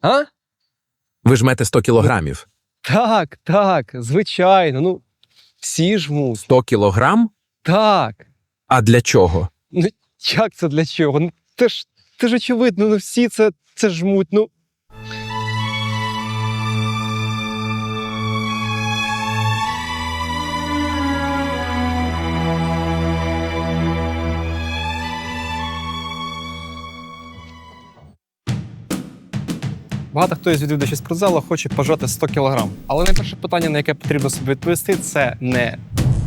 А? Ви жмете 100 кілограмів. Так, так, звичайно. Ну, всі жмуть. 100 кілограм? Так. А для чого? Ну, як це для чого? Ну, це ж, це ж очевидно, ну всі це, це жмуть. Ну, Багато хто із відвідувачів спортзалу хоче пожати 100 кг. Але найперше питання, на яке потрібно собі відповісти, це не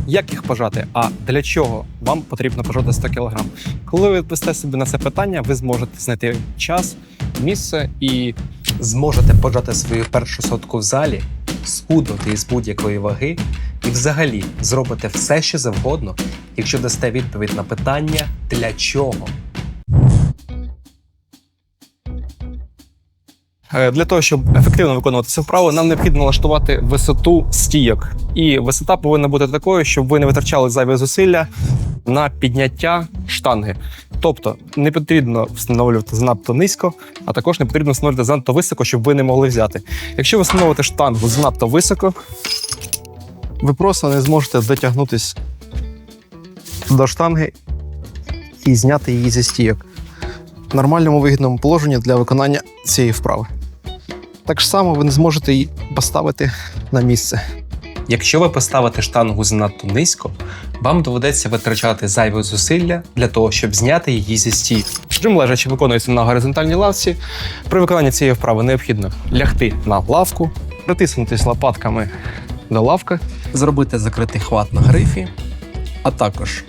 як їх пожати, а для чого вам потрібно пожати 100 кг. Коли ви відповісте собі на це питання, ви зможете знайти час, місце і зможете пожати свою першу сотку в залі, схуднути із будь-якої ваги і взагалі зробите все, що завгодно, якщо дасте відповідь на питання для чого. Для того, щоб ефективно виконувати цю вправу, нам необхідно налаштувати висоту стійок. І висота повинна бути такою, щоб ви не витрачали зайве зусилля на підняття штанги. Тобто не потрібно встановлювати занадто низько, а також не потрібно встановлювати занадто високо, щоб ви не могли взяти. Якщо ви встановите штангу занадто високо, ви просто не зможете дотягнутися до штанги і зняти її зі стійок в нормальному вигідному положенні для виконання цієї вправи. Так ж само ви не зможете її поставити на місце. Якщо ви поставите штангу занадто низько, вам доведеться витрачати зайве зусилля для того, щоб зняти її зі стійки. Жим лежачи виконується на горизонтальній лавці. При виконанні цієї вправи необхідно лягти на лавку, притиснутися лопатками до лавки, Зробити закритий хват на грифі, а також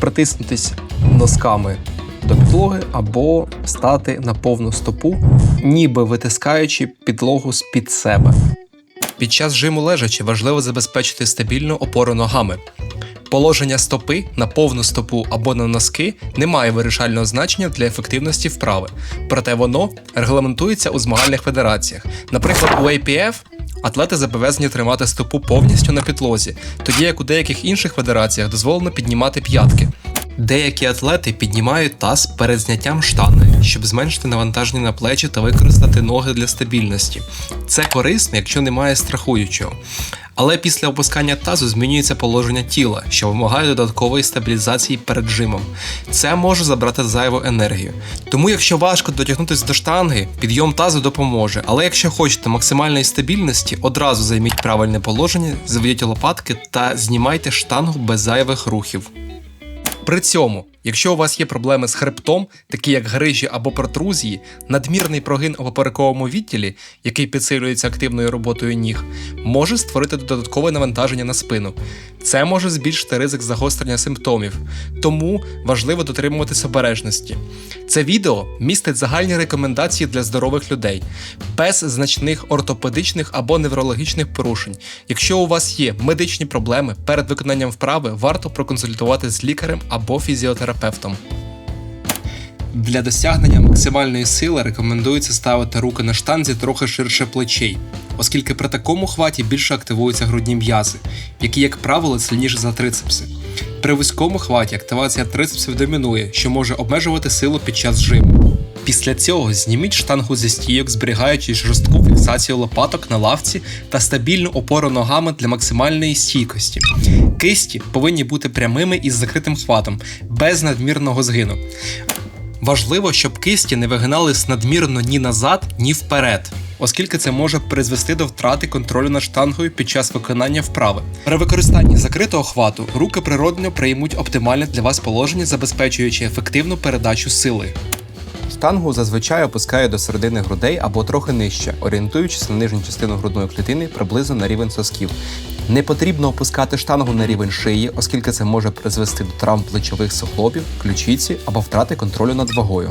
притиснутись носками до підлоги або стати на повну стопу, ніби витискаючи підлогу з-під себе. Під час жиму лежачи важливо забезпечити стабільну опору ногами. Положення стопи на повну стопу або на носки не має вирішального значення для ефективності вправи, проте воно регламентується у змагальних федераціях. Наприклад, у APF атлети зобов'язані тримати стопу повністю на підлозі, тоді як у деяких інших федераціях дозволено піднімати п'ятки. Деякі атлети піднімають таз перед зняттям штани, щоб зменшити навантаження на плечі та використати ноги для стабільності. Це корисно, якщо немає страхуючого. Але після опускання тазу змінюється положення тіла, що вимагає додаткової стабілізації перед жимом. Це може забрати зайву енергію. Тому, якщо важко дотягнутися до штанги, підйом тазу допоможе. Але якщо хочете максимальної стабільності, одразу займіть правильне положення, заведіть лопатки та знімайте штангу без зайвих рухів. При цьому, якщо у вас є проблеми з хребтом, такі як грижі або протрузії, надмірний прогин у поперековому відділі, який підсилюється активною роботою ніг, може створити додаткове навантаження на спину. Це може збільшити ризик загострення симптомів, тому важливо дотримуватись обережності. Це відео містить загальні рекомендації для здорових людей, без значних ортопедичних або неврологічних порушень. Якщо у вас є медичні проблеми перед виконанням вправи, варто проконсультувати з лікарем або фізіотерапевтом. Для досягнення максимальної сили рекомендується ставити руки на штанзі трохи ширше плечей, оскільки при такому хваті більше активуються грудні м'язи, які, як правило, сильніші за трицепси. При вузькому хваті активація трицепсів домінує, що може обмежувати силу під час жиму. Після цього зніміть штангу зі стійок, зберігаючи жорстку фіксацію лопаток на лавці та стабільну опору ногами для максимальної стійкості. Кисті повинні бути прямими із закритим хватом, без надмірного згину. Важливо, щоб кисті не вигинались надмірно ні назад, ні вперед, оскільки це може призвести до втрати контролю над штангою під час виконання вправи. При використанні закритого хвату руки природно приймуть оптимальне для вас положення, забезпечуючи ефективну передачу сили. Штангу зазвичай опускає до середини грудей або трохи нижче, орієнтуючись на нижню частину грудної клітини приблизно на рівень сосків. Не потрібно опускати штангу на рівень шиї, оскільки це може призвести до травм плечових суглобів, ключиці або втрати контролю над вагою.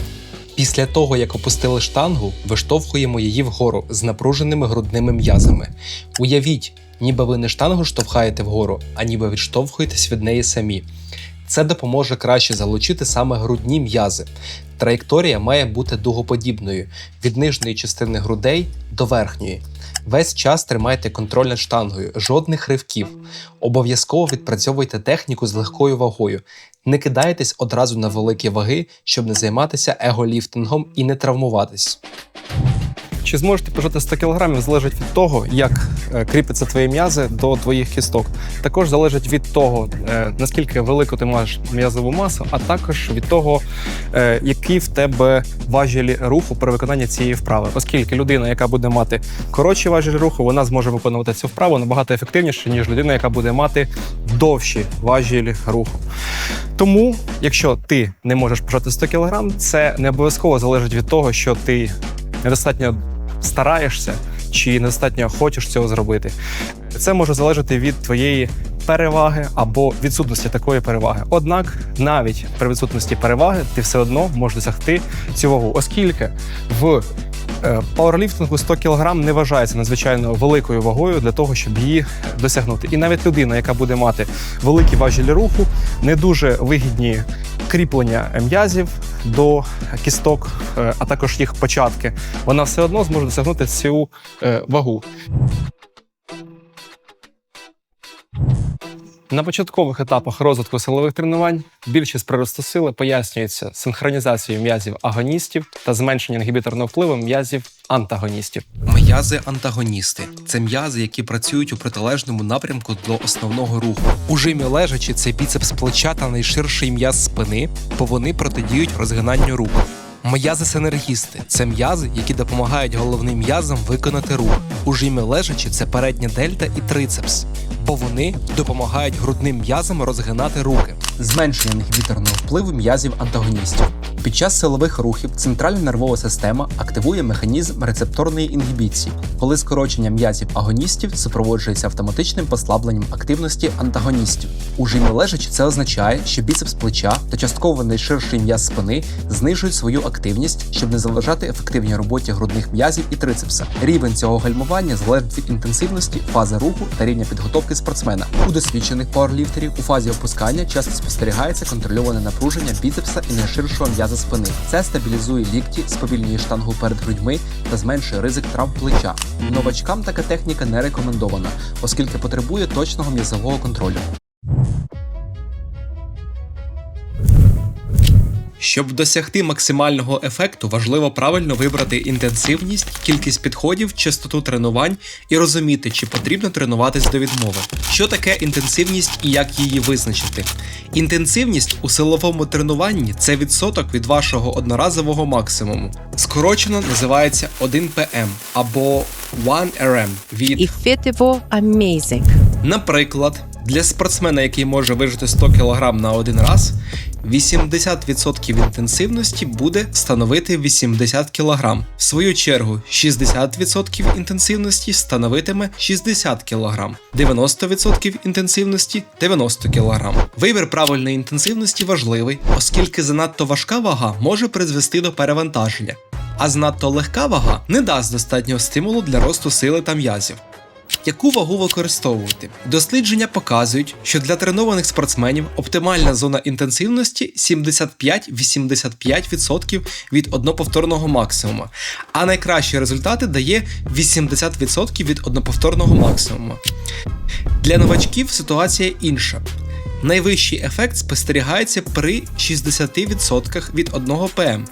Після того, як опустили штангу, виштовхуємо її вгору з напруженими грудними м'язами. Уявіть, ніби ви не штангу штовхаєте вгору, а ніби відштовхуєтесь від неї самі. Це допоможе краще залучити саме грудні м'язи. Траєкторія має бути дугоподібною від нижньої частини грудей до верхньої. Весь час тримайте контроль над штангою, жодних ривків. Обов'язково відпрацьовуйте техніку з легкою вагою. Не кидайтесь одразу на великі ваги, щоб не займатися еголіфтингом і не травмуватись. Чи зможеш ти пожати 100 кг, залежить від того, як е, кріпиться твої м'язи до твоїх кісток. Також залежить від того, е, наскільки велику ти маєш м'язову масу, а також від того, е, які в тебе важелі руху при виконанні цієї вправи. Оскільки людина, яка буде мати коротші важелі руху, вона зможе виконувати цю вправу набагато ефективніше, ніж людина, яка буде мати довші важелі руху. Тому, якщо ти не можеш пожати 100 кг, це не обов'язково залежить від того, що ти недостатньо стараєшся чи недостатньо хочеш цього зробити. Це може залежати від твоєї переваги або відсутності такої переваги. Однак, навіть при відсутності переваги, ти все одно можеш досягти цю вагу, оскільки в е, пауерліфтингу 100 кг не вважається надзвичайно великою вагою для того, щоб її досягнути. І навіть людина, яка буде мати великі важелі руху, не дуже вигідні кріплення м'язів до кісток, е, а також їх початки, вона все одно зможе досягнути цю е, вагу. На початкових етапах розвитку силових тренувань більшість приросту сили пояснюється синхронізацією м'язів агоністів та зменшенням інгібіторного впливу м'язів антагоністів. М'язи-антагоністи це м'язи, які працюють у протилежному напрямку до основного руху. У жимі лежачи це біцепс плеча та найширший м'яз спини, бо вони протидіють розгинанню рук. М'язи-синергісти це м'язи, які допомагають головним м'язам виконати рух. У жимі лежачи це передня дельта і трицепс, бо вони допомагають грудним м'язам розгинати руки. Зменшення інгібіторного впливу м'язів антагоністів. Під час силових рухів центральна нервова система активує механізм рецепторної інгібіції, коли скорочення м'язів агоністів супроводжується автоматичним послабленням активності антагоністів. У жимі лежачи це означає, що біцепс плеча та частково найширший м'яз спини знижують свою активність, щоб не заважати ефективній роботі грудних м'язів і трицепса. Рівень цього гальмування залежить від інтенсивності, фази руху та рівня підготовки спортсмена. У досвідчених пауерліфтерів у фазі опускання часто спостерігається контрольоване напруження біцепса і найширшого м'яза спини. Це стабілізує лікті, сповільнює штангу перед грудьми та зменшує ризик травм плеча. Новачкам така техніка не рекомендована, оскільки потребує точного м'язового контролю. Щоб досягти максимального ефекту, важливо правильно вибрати інтенсивність, кількість підходів, частоту тренувань і розуміти, чи потрібно тренуватись до відмови. Що таке інтенсивність і як її визначити? Інтенсивність у силовому тренуванні це відсоток від вашого одноразового максимуму. Скорочено називається 1 PM або 1 RM від Effettivo amazing. Наприклад, для спортсмена, який може вижити 100 кг на один раз, 80% інтенсивності буде становити 80 кг. В свою чергу, 60% інтенсивності становитиме 60 кг, 90% інтенсивності 90 кг. Вибір правильної інтенсивності важливий, оскільки занадто важка вага може призвести до перевантаження, а занадто легка вага не дасть достатнього стимулу для росту сили та м'язів. Яку вагу використовувати? Дослідження показують, що для тренованих спортсменів оптимальна зона інтенсивності 75-85% від одноповторного максимуму, а найкращі результати дає 80% від одноповторного максимуму. Для новачків ситуація інша. Найвищий ефект спостерігається при 60% від 1 ПМ.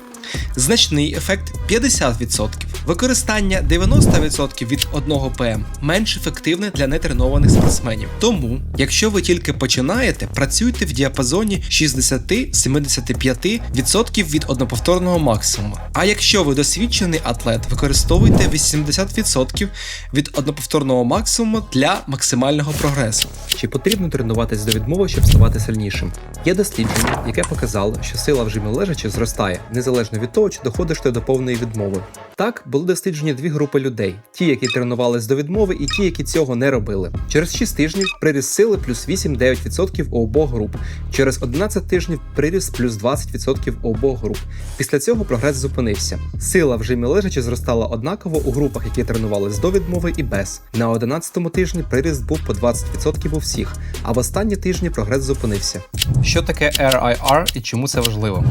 Значний ефект 50%. Використання 90% від 1 ПМ менш ефективне для нетренованих спортсменів. Тому, якщо ви тільки починаєте, працюйте в діапазоні 60-75% від одноповторного максимуму. А якщо ви досвідчений атлет, використовуйте 80% від одноповторного максимуму для максимального прогресу. Чи потрібно тренуватись до відмови, щоб ставати сильнішим? Є дослідження, яке показало, що сила в жимі лежачи зростає, незалежно від того, чи доходиш ти до повної відмови. Так, були досліджені дві групи людей: ті, які тренувались до відмови, і ті, які цього не робили. Через 6 тижнів приріст сили плюс 8-9% у обох груп. Через 11 тижнів приріст плюс 20% у обох груп. Після цього прогрес зупинився. Сила в жимі лежачи зростала однаково у групах, які тренувались до відмови і без. На 11 тижні приріст був по 20% у всіх, а в останні тижні прогрес зупинився. Що таке RIR і чому це важливо?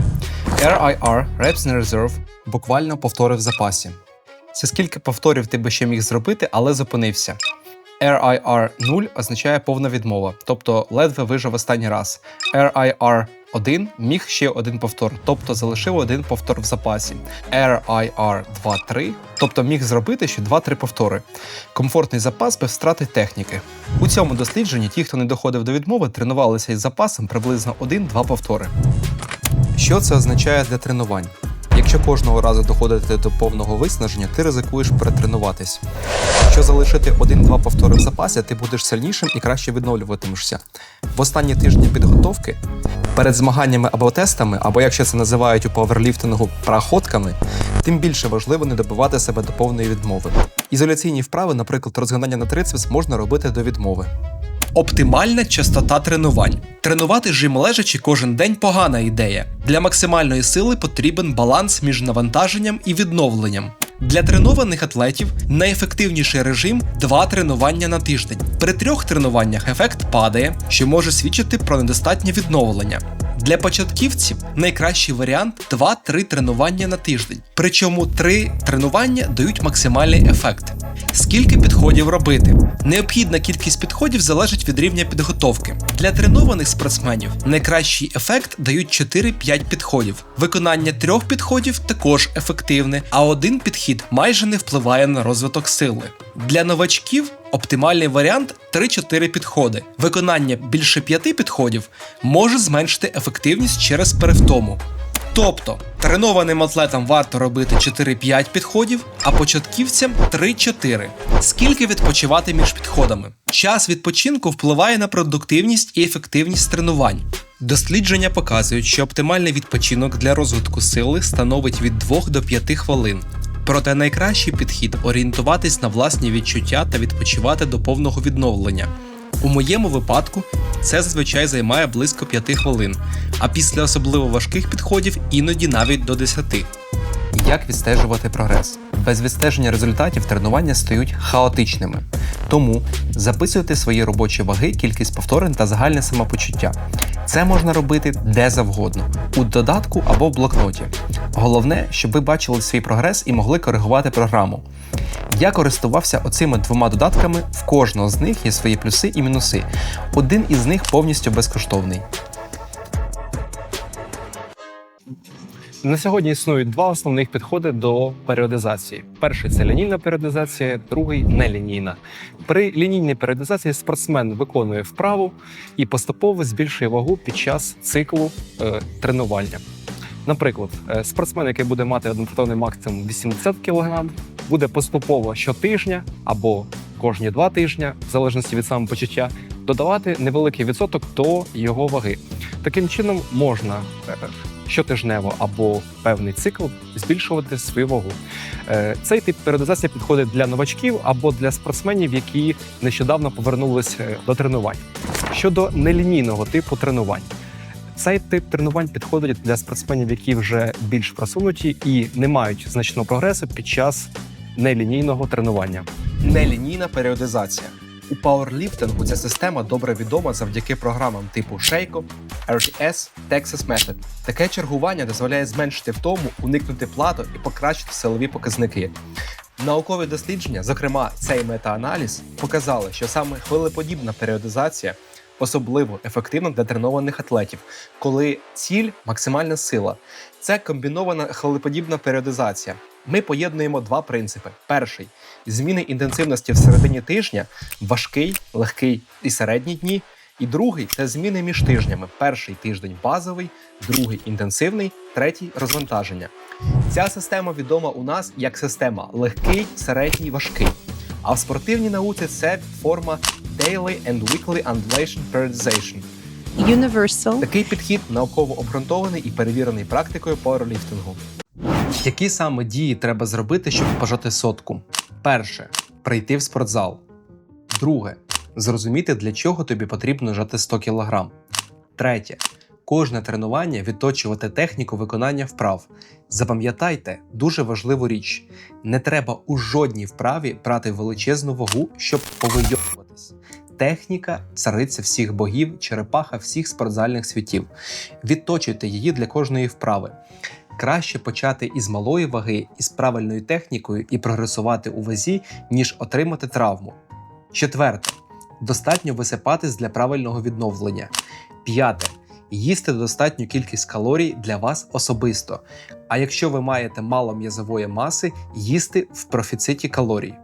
RIR Reps in Reserve буквально повтори в запасі. Це скільки повторів ти би ще міг зробити, але зупинився. RIR 0 означає повна відмова, тобто ледве вижив останній раз. RIR 1 міг ще один повтор, тобто залишив один повтор в запасі. RIR 2-3, тобто міг зробити ще 2-3 повтори. Комфортний запас без втрати техніки. У цьому дослідженні ті, хто не доходив до відмови, тренувалися із запасом приблизно 1-2 повтори. Що це означає для тренувань? Якщо кожного разу доходити до повного виснаження, ти ризикуєш перетренуватись. Якщо залишити один-два повтори в запасі, ти будеш сильнішим і краще відновлюватимешся. В останні тижні підготовки перед змаганнями або тестами, або якщо це називають у паверліфтингу проходками, тим більше важливо не добивати себе до повної відмови. Ізоляційні вправи, наприклад, розгинання на трицепс, можна робити до відмови. Оптимальна частота тренувань. Тренувати жим лежачи кожен день погана ідея. Для максимальної сили потрібен баланс між навантаженням і відновленням. Для тренованих атлетів найефективніший режим 2 тренування на тиждень. При трьох тренуваннях ефект падає, що може свідчити про недостатнє відновлення. Для початківців найкращий варіант 2-3 тренування на тиждень. Причому 3 тренування дають максимальний ефект. Скільки підходів робити? Необхідна кількість підходів залежить від рівня підготовки. Для тренованих спортсменів найкращий ефект дають 4-5 підходів. Виконання трьох підходів також ефективне, а один підхід майже не впливає на розвиток сили. Для новачків оптимальний варіант 3-4 підходи. Виконання більше 5 підходів може зменшити ефективність через перевтому. Тобто тренованим атлетам варто робити 4-5 підходів, а початківцям 3-4. Скільки відпочивати між підходами? Час відпочинку впливає на продуктивність і ефективність тренувань. Дослідження показують, що оптимальний відпочинок для розвитку сили становить від 2 до 5 хвилин. Проте найкращий підхід орієнтуватись на власні відчуття та відпочивати до повного відновлення. У моєму випадку це зазвичай займає близько 5 хвилин, а після особливо важких підходів іноді навіть до 10. Як відстежувати прогрес? Без відстеження результатів тренування стають хаотичними. Тому записуйте свої робочі ваги, кількість повторень та загальне самопочуття. Це можна робити де завгодно, у додатку або в блокноті. Головне, щоб ви бачили свій прогрес і могли коригувати програму. Я користувався оцими двома додатками, в кожного з них є свої плюси і мінуси. Один із них повністю безкоштовний. На сьогодні існують два основних підходи до періодизації. Перший це лінійна періодизація, другий нелінійна. При лінійній періодизації спортсмен виконує вправу і поступово збільшує вагу під час циклу е, тренування. Наприклад, е, спортсмен, який буде мати однотонний максимум 80 кг, буде поступово щотижня або кожні два тижні, в залежності від самопочуття, додавати невеликий відсоток до його ваги. Таким чином можна е, щотижнево або певний цикл збільшувати свою вагу. Е, Цей тип періодизації підходить для новачків або для спортсменів, які нещодавно повернулись е, до тренувань. Щодо нелінійного типу тренувань. Цей тип тренувань підходить для спортсменів, які вже більш просунуті і не мають значного прогресу під час нелінійного тренування. Нелінійна періодизація. У пауерліфтингу ця система добре відома завдяки програмам типу Shaco, RTS, Texas Method. Таке чергування дозволяє зменшити втому, уникнути плату і покращити силові показники. Наукові дослідження, зокрема цей метааналіз, показали, що саме хвилеподібна періодизація особливо ефективна для тренованих атлетів, коли ціль максимальна сила. Це комбінована хвилеподібна періодизація. Ми поєднуємо два принципи: перший зміни інтенсивності в середині тижня, важкий, легкий і середні дні. І другий це зміни між тижнями. Перший тиждень базовий, другий інтенсивний, третій розвантаження. Ця система відома у нас як система легкий, середній, важкий. А в спортивній науці це форма Daily and Weekly Undulation Periodization. Universal. Такий підхід науково обґрунтований і перевірений практикою пауерліфтингу. Які саме дії треба зробити, щоб пожати сотку? Перше прийти в спортзал. Друге зрозуміти, для чого тобі потрібно жати 100 кг. Третє кожне тренування відточувати техніку виконання вправ. Запам'ятайте дуже важливу річ: не треба у жодній вправі брати величезну вагу, щоб повийовуватись. Техніка цариця всіх богів, черепаха всіх спортзальних світів. Відточуйте її для кожної вправи. Краще почати із малої ваги, із правильною технікою і прогресувати у вазі, ніж отримати травму. Четверте. Достатньо висипатись для правильного відновлення. П'яте. Їсти достатню кількість калорій для вас особисто. А якщо ви маєте мало м'язової маси, їсти в профіциті калорій.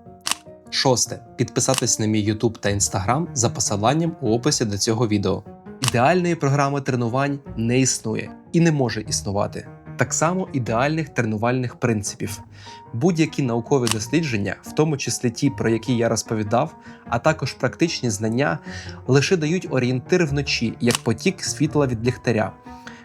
Шосте. Підписатись на мій YouTube та Instagram за посиланням у описі до цього відео. Ідеальної програми тренувань не існує і не може існувати. Так само ідеальних тренувальних принципів. Будь-які наукові дослідження, в тому числі ті, про які я розповідав, а також практичні знання, лише дають орієнтир вночі, як потік світла від ліхтаря.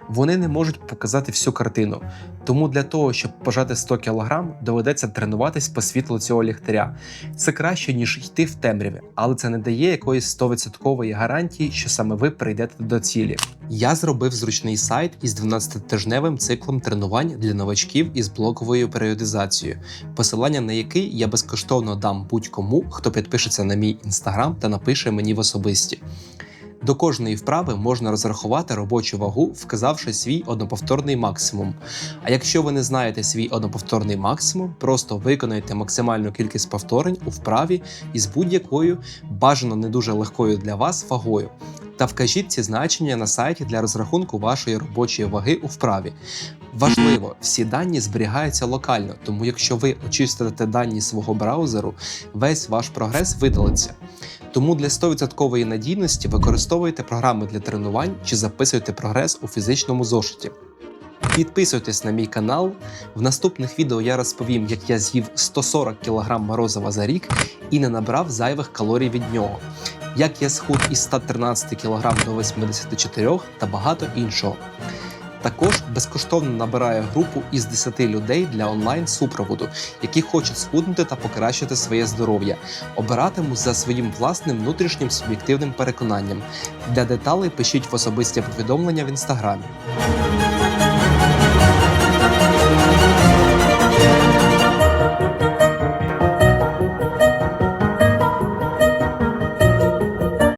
Вони не можуть показати всю картину. Тому для того, щоб пожати 100 кг, доведеться тренуватись по світлу цього ліхтаря. Це краще, ніж йти в темряві, але це не дає якоїсь 100% гарантії, що саме ви прийдете до цілі. Я зробив зручний сайт із 12-тижневим циклом тренувань для новачків із блоковою періодизацією, посилання на який я безкоштовно дам будь-кому, хто підпишеться на мій інстаграм та напише мені в особисті. До кожної вправи можна розрахувати робочу вагу, вказавши свій одноповторний максимум. А якщо ви не знаєте свій одноповторний максимум, просто виконайте максимальну кількість повторень у вправі із будь-якою бажано не дуже легкою для вас вагою. Та вкажіть ці значення на сайті для розрахунку вашої робочої ваги у вправі. Важливо, всі дані зберігаються локально, тому якщо ви очистите дані свого браузеру, весь ваш прогрес видалиться. Тому для 100% надійності використовуйте програми для тренувань чи записуйте прогрес у фізичному зошиті. Підписуйтесь на мій канал. В наступних відео я розповім, як я з'їв 140 кг морозива за рік і не набрав зайвих калорій від нього, як я схуд із 113 кг до 84 та багато іншого. Також безкоштовно набирає групу із 10 людей для онлайн-супроводу, які хочуть схуднути та покращити своє здоров'я. Обиратимуть за своїм власним внутрішнім суб'єктивним переконанням. Для деталей пишіть в особисті повідомлення в інстаграмі.